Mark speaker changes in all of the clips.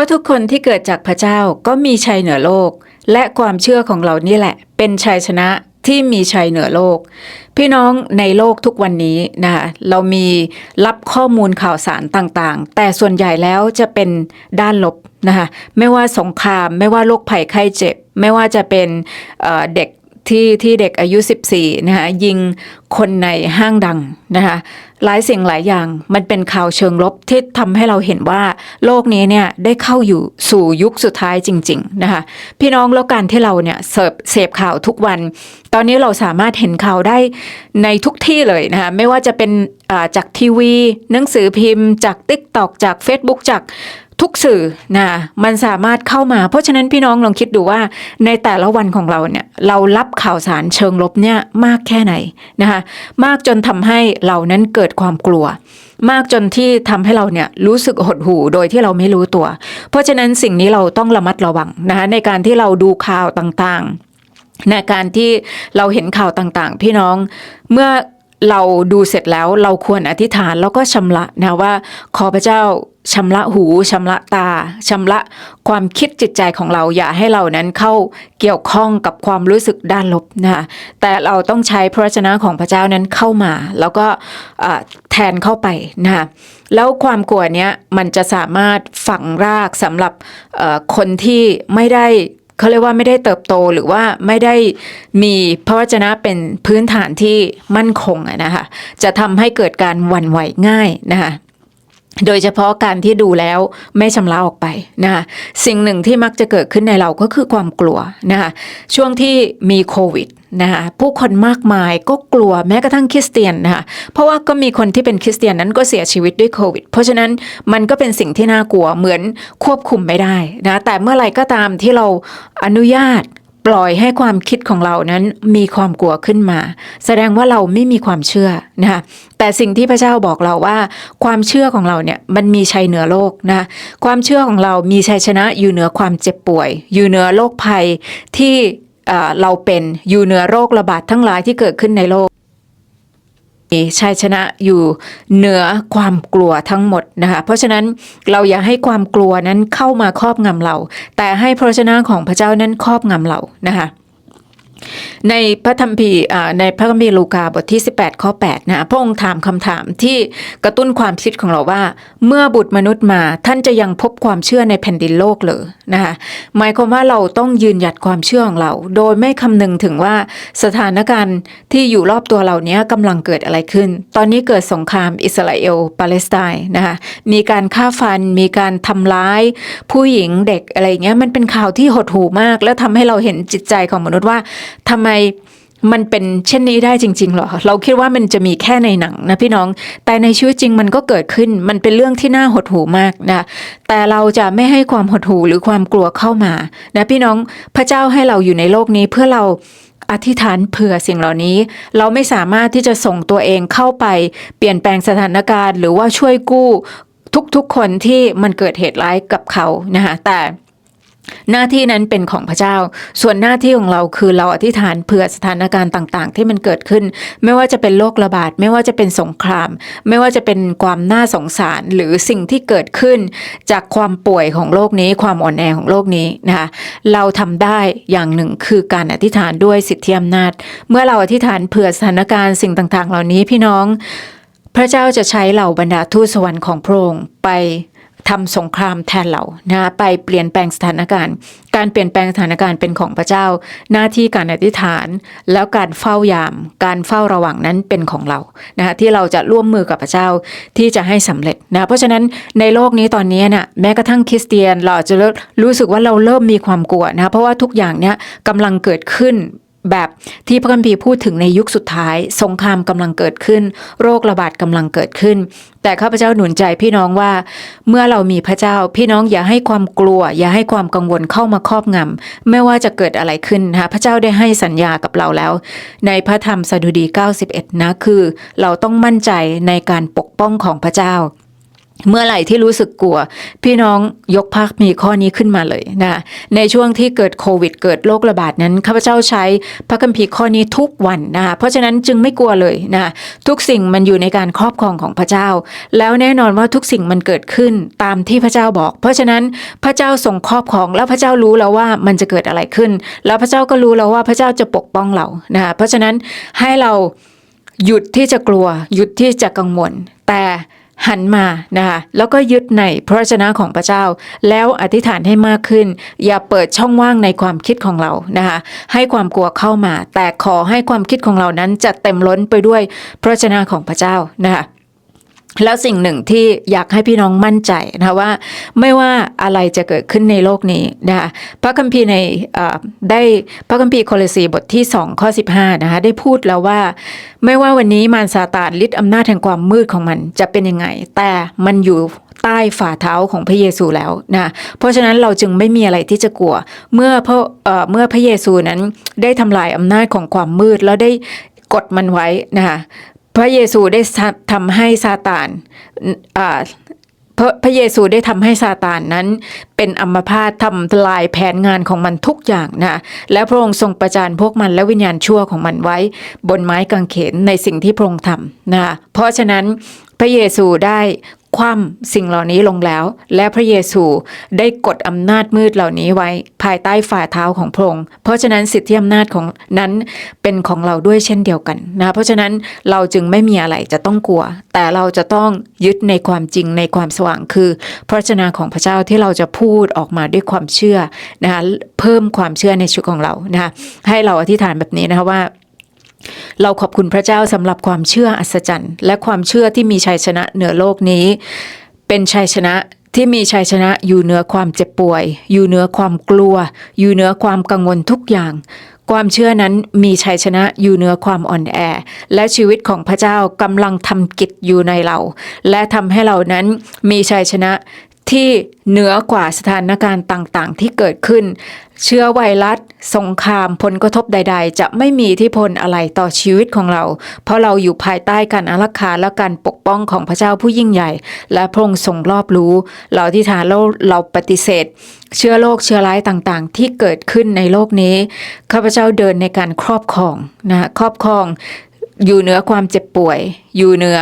Speaker 1: ราะทุกคนที่เกิดจากพระเจ้าก็มีชัยเหนือโลก และความเชื่อของเรานี่แหละ เป็นชัยชนะที่มีชัยเหนือโลก พี่น้องในโลกทุกวันนี้นะคะเรามีรับข้อมูลข่าวสารต่างๆ แต่ส่วนใหญ่แล้วจะเป็นด้านลบนะคะไม่ว่าสงคราม ไม่ว่าโรคภัยไข้เจ็บ ไม่ว่าจะเป็นเอ่อเด็ก ที่ที่เด็กอายุ 14นะคะยิงคนในห้างดังนะคะหลายสิ่งหลายอย่างมันเป็นข่าวเชิงลบที่ทำให้เราเห็นว่าโลกนี้เนี่ยได้เข้าอยู่สู่ยุคสุดท้ายจริงๆนะคะพี่น้องแล้วการที่เราเนี่ยเสพเสพข่าวทุกวัน ตอนนี้เราสามารถเห็นข่าวได้ในทุกที่เลยนะคะไม่ว่าจะเป็นจากทีวี หนังสือพิมพ์ จาก t ิ k t o k จาก Facebook จาก ทุกสื่อนะมันสามารถเข้ามาเพราะฉะนั้นพี่น้องลองคิดดูว่าในแต่ละวันของเราเนี่ยเรารับข่าวสารเชิงลบเนี่ยมากแค่ไหนนะคะมากจนทำให้เรานั้นเกิดความกลัว มากจนที่ทำให้เราเนี่ยรู้สึกหดหู่โดยที่เราไม่รู้ตัว เพราะฉะนั้นสิ่งนี้เราต้องระมัดระวังนะคะในการที่เราดูข่าวต่างๆในการที่เราเห็นข่าวต่างๆ พี่น้องเมื่อ เราดูเสร็จแล้วเราควรอธิษฐานแล้วก็ชำระนะว่าขอพระเจ้าชำระหูชำระตาชำระความคิดจิตใจของเราอย่าให้เรานั้นเข้าเกี่ยวข้องกับความรู้สึกด้านลบนะแต่เราต้องใช้พระวจนะของพระเจ้านั้นเข้ามา แล้วก็แทนเข้าไปนะแล้วความกลัวเนี้ยมันจะสามารถฝังรากสำหรับคนที่ไม่ได้ เขาเรียกว่าไม่ได้เติบโตหรือว่าไม่ได้มีพระวจนะเป็นพื้นฐานที่มั่นคงนะคะจะทำให้เกิดการหวั่นไหวง่ายนะคะ โดยเฉพาะการที่ดูแล้วไม่ชำระออกไปนะคะสิ่งหนึ่งที่มักจะเกิดขึ้นในเราก็คือความกลัวนะคะช่วงที่มีโควิดนะคะผู้คนมากมายก็กลัวแม้กระทั่งคริสเตียนนะคะเพราะว่าก็มีคนที่เป็นคริสเตียนนั้นก็เสียชีวิตด้วยโควิด เพราะฉะนั้นมันก็เป็นสิ่งที่น่ากลัวเหมือนควบคุมไม่ได้นะแต่เมื่อไรก็ตามที่เราอนุญาต ปล่อยให้ความคิดของเรานั้นมีความกลัวขึ้นมา แสดงว่าเราไม่มีความเชื่อนะคะแต่สิ่งที่พระเจ้าบอกเราว่า ความเชื่อของเราเนี่ยมันมีชัยเหนือโลกนะความเชื่อของเรามีชัยชนะอยู่เหนือความเจ็บป่วย อยู่เหนือโรคภัยที่เอ่อเราเป็นอยู่เหนือโรคระบาดทั้งหลายที่เกิดขึ้นในโลก ชัยชนะอยู่เหนือความกลัวทั้งหมดนะคะเพราะฉะนั้นเราอย่าให้ความกลัวนั้นเข้ามาครอบงำเรา แต่ให้พระชนะของพระเจ้านั้นครอบงำเรานะคะ ในพระธรรมพีในพระคัมภีร์ลูกาบทที่ 18 ข้อ 8 นะพระองค์ถามคำถามที่กระตุ้นความคิดของเราว่า เมื่อบุตรมนุษย์มาท่านจะยังพบความเชื่อในแผ่นดินโลกเหรือนะคะหมายความว่าเราต้องยืนหยัดความเชื่อของเรา โดยไม่คำนึงถึงว่าสถานการณ์ที่อยู่รอบตัวเราเนี้ยกำลังเกิดอะไรขึ้น ตอนนี้เกิดสงครามอิสราเอลปาเลสไตน์นะคะมีการฆ่าฟัน มีการทำร้าย ผู้หญิงเด็กอะไรเงี้ยมันเป็นข่าวที่หดหู่มาก แล้วทำให้เราเห็นจิตใจของมนุษย์ว่าทำไมมันเป็นเช่นนี้ได้จริงๆเหรอ เราคิดว่ามันจะมีแค่ในหนังนะพี่น้อง แต่ในชีวิตจริงมันก็เกิดขึ้น มันเป็นเรื่องที่น่าหดหูมากนะ แต่เราจะไม่ให้ความหดหูหรือความกลัวเข้ามานะพี่น้อง พระเจ้าให้เราอยู่ในโลกนี้เพื่อเราอธิษฐานเผื่อสิ่งเหล่านี้ เราไม่สามารถที่จะส่งตัวเองเข้าไปเปลี่ยนแปลงสถานการณ์ หรือว่าช่วยกู้ทุกๆคนที่มันเกิดเหตุร้ายกับเขานะคะแต่ หน้าที่นั้นเป็นของพระเจ้า ส่วนหน้าที่ของเราคือเราอธิษฐานเผื่อสถานการณ์ต่าง ๆ ที่มันเกิดขึ้น ไม่ว่าจะเป็นโรคระบาด ไม่ว่าจะเป็นสงคราม ไม่ว่าจะเป็นความน่าสงสาร หรือสิ่งที่เกิดขึ้น จากความป่วยของโลกนี้ ความอ่อนแอของโลกนี้นะคะ เราทำได้อย่างหนึ่งคือการอธิษฐานด้วยสิทธิอำนาจ เมื่อเราอธิษฐานเผื่อสถานการณ์สิ่งต่าง ๆ เหล่านี้พี่น้อง พระเจ้าจะใช้เหล่าบรรดาทูตสวรรค์ของพระองค์ไป ทำสงครามแทนเรานะไปเปลี่ยนแปลงสถานการณ์ การเปลี่ยนแปลงสถานการณ์เป็นของพระเจ้า หน้าที่การอธิษฐาน แล้วการเฝ้ายาม การเฝ้าระวังนั้นเป็นของเรานะคะที่เราจะร่วมมือกับพระเจ้าที่จะให้สำเร็จนะเพราะฉะนั้นในโลกนี้ตอนนี้น่ะแม้กระทั่งคริสเตียนเราจะเริ่มรู้สึกว่าเราเริ่มมีความกลัวนะเพราะว่าทุกอย่างเนี้ยกำลังเกิดขึ้น แบบที่พระคัมภีร์พูดถึงในยุคสุดท้าย สงครามกำลังเกิดขึ้น โรคระบาดกำลังเกิดขึ้น แต่ข้าพเจ้าหนุนใจพี่น้องว่า เมื่อเรามีพระเจ้าพี่น้องอย่าให้ความกลัว อย่าให้ความกังวลเข้ามาครอบงำไม่ว่าจะเกิดอะไรขึ้นนะคะพระเจ้าได้ให้สัญญากับเราแล้ว ในพระธรรมสดุดี 91 นะคือ เราต้องมั่นใจในการปกป้องของพระเจ้า เมื่อไหร่ที่รู้สึกกลัว พี่น้องยกพักมีข้อนี้ขึ้นมาเลยนะในช่วงที่เกิดโควิด เกิดโรคระบาดนั้นข้าพเจ้าใช้พระคัมภีร์ข้อนี้ทุกวันนะคะเพราะฉะนั้นจึงไม่กลัวเลยนะทุกสิ่งมันอยู่ในการครอบครองของพระเจ้า แล้วแน่นอนว่าทุกสิ่งมันเกิดขึ้นตามที่พระเจ้าบอก เพราะฉะนั้นพระเจ้าทรงครอบครองแล้วพระเจ้ารู้แล้วว่ามันจะเกิดอะไรขึ้น แล้วพระเจ้าก็รู้แล้วว่าพระเจ้าจะปกป้องเรานะเพราะฉะนั้นให้เราหยุดที่จะกลัว หยุดที่จะกังวลแต่ หันมานะคะแล้วก็ยึดในพระวจนะของพระเจ้า แล้วอธิษฐานให้มากขึ้น อย่าเปิดช่องว่างในความคิดของเรานะคะให้ความกลัวเข้ามา แต่ขอให้ความคิดของเรานั้นจะเต็มล้นไปด้วยพระวจนะของพระเจ้านะคะ แล้วสิ่งหนึ่งที่อยากให้พี่น้องมั่นใจนะคะว่าไม่ว่าอะไรจะเกิดขึ้นในโลกนี้นะคะพระคัมภีร์ในได้พระคัมภีร์โคลสีบทที่ 2 ข้อ 15นะคะได้พูดแล้วว่า ไม่ว่าวันนี้มารซาตานฤทธิ์อำนาจแห่งความมืดของมันจะเป็นยังไง แต่มันอยู่ใต้ฝ่าเท้าของพระเยซูแล้วนะเพราะฉะนั้นเราจึงไม่มีอะไรที่จะกลัว เมื่อพระเอ่อเมื่อพระเยซูนั้นได้ทำลายอำนาจของความมืดแล้วได้กดมันไว้นะคะ พระเยซูได้ทำให้ซาตานพระพระเยซูได้ทำให้ซาตานนั้น เป็นอัมพาตทำลายแผนงานของมันทุกอย่างนะและพระองค์ทรงประจานพวกมันและวิญญาณชั่วของมันไว้ บนไม้กางเขนในสิ่งที่พระองค์ทำนะเพราะฉะนั้นพระเยซูได้ คว่ำสิ่งเหล่านี้ลงแล้ว และพระเยซูได้กดอำนาจมืดเหล่านี้ไว้ภายใต้ฝ่าเท้าของพระองค์เพราะฉะนั้นสิทธิอำนาจของนั้นเป็นของเราด้วยเช่นเดียวกันนะเพราะฉะนั้นเราจึงไม่มีอะไรจะต้องกลัว แต่เราจะต้องยึดในความจริงในความสว่างคือ พระวจนะของพระเจ้าที่เราจะพูดออกมาด้วยความเชื่อนะคะเพิ่มความเชื่อในชีวิตของเรานะคะให้เราอธิษฐานแบบนี้นะคะว่า เราขอบคุณพระเจ้าสำหรับความเชื่ออัศจรรย์ และความเชื่อที่มีชัยชนะเหนือโลกนี้ เป็นชัยชนะที่มีชัยชนะอยู่เหนือความเจ็บป่วย อยู่เหนือความกลัว อยู่เหนือความกังวลทุกอย่าง ความเชื่อนั้นมีชัยชนะอยู่เหนือความอ่อนแอ และชีวิตของพระเจ้ากำลังทำกิจอยู่ในเรา และทำให้เรานั้นมีชัยชนะที่เหนือกว่าสถานการณ์ต่างๆ ที่เกิดขึ้น เชื้อไวรัส สงคราม ผลกระทบใด ๆ จะไม่มีทธิพลอะไรต่อชีวิตของเรา เพราะเราอยู่ภายใต้การอารักขาและการปกป้องของพระเจ้าผู้ยิ่งใหญ่ และพระองค์ทรงรอบรู้ เราที่ฐานเราเราปฏิเสธ เชื้อโรคเชื้อร้ายต่างๆ ที่เกิดขึ้นในโลกนี้ข้าพเจ้าเดินในการครอบครองนะครอบครองอยู่เหนือความเจ็บป่วย อยู่เหนือ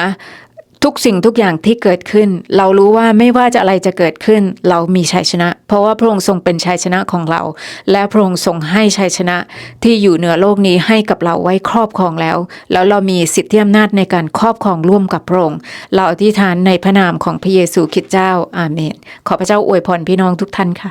Speaker 1: ทุกสิ่งทุกอย่างที่เกิดขึ้น เรารู้ว่าไม่ว่าจะอะไรจะเกิดขึ้น เรามีชัยชนะ เพราะว่าพระองค์ทรงเป็นชัยชนะของเรา และพระองค์ทรงให้ชัยชนะที่อยู่เหนือโลกนี้ให้กับเราไว้ครอบครองแล้ว แล้วเรามีสิทธิอำนาจในการครอบครองร่วมกับพระองค์เราอธิษฐานในพระนามของพระเยซูคริสต์เจ้าอาเมน ขอพระเจ้าอวยพรพี่น้องทุกท่านค่ะ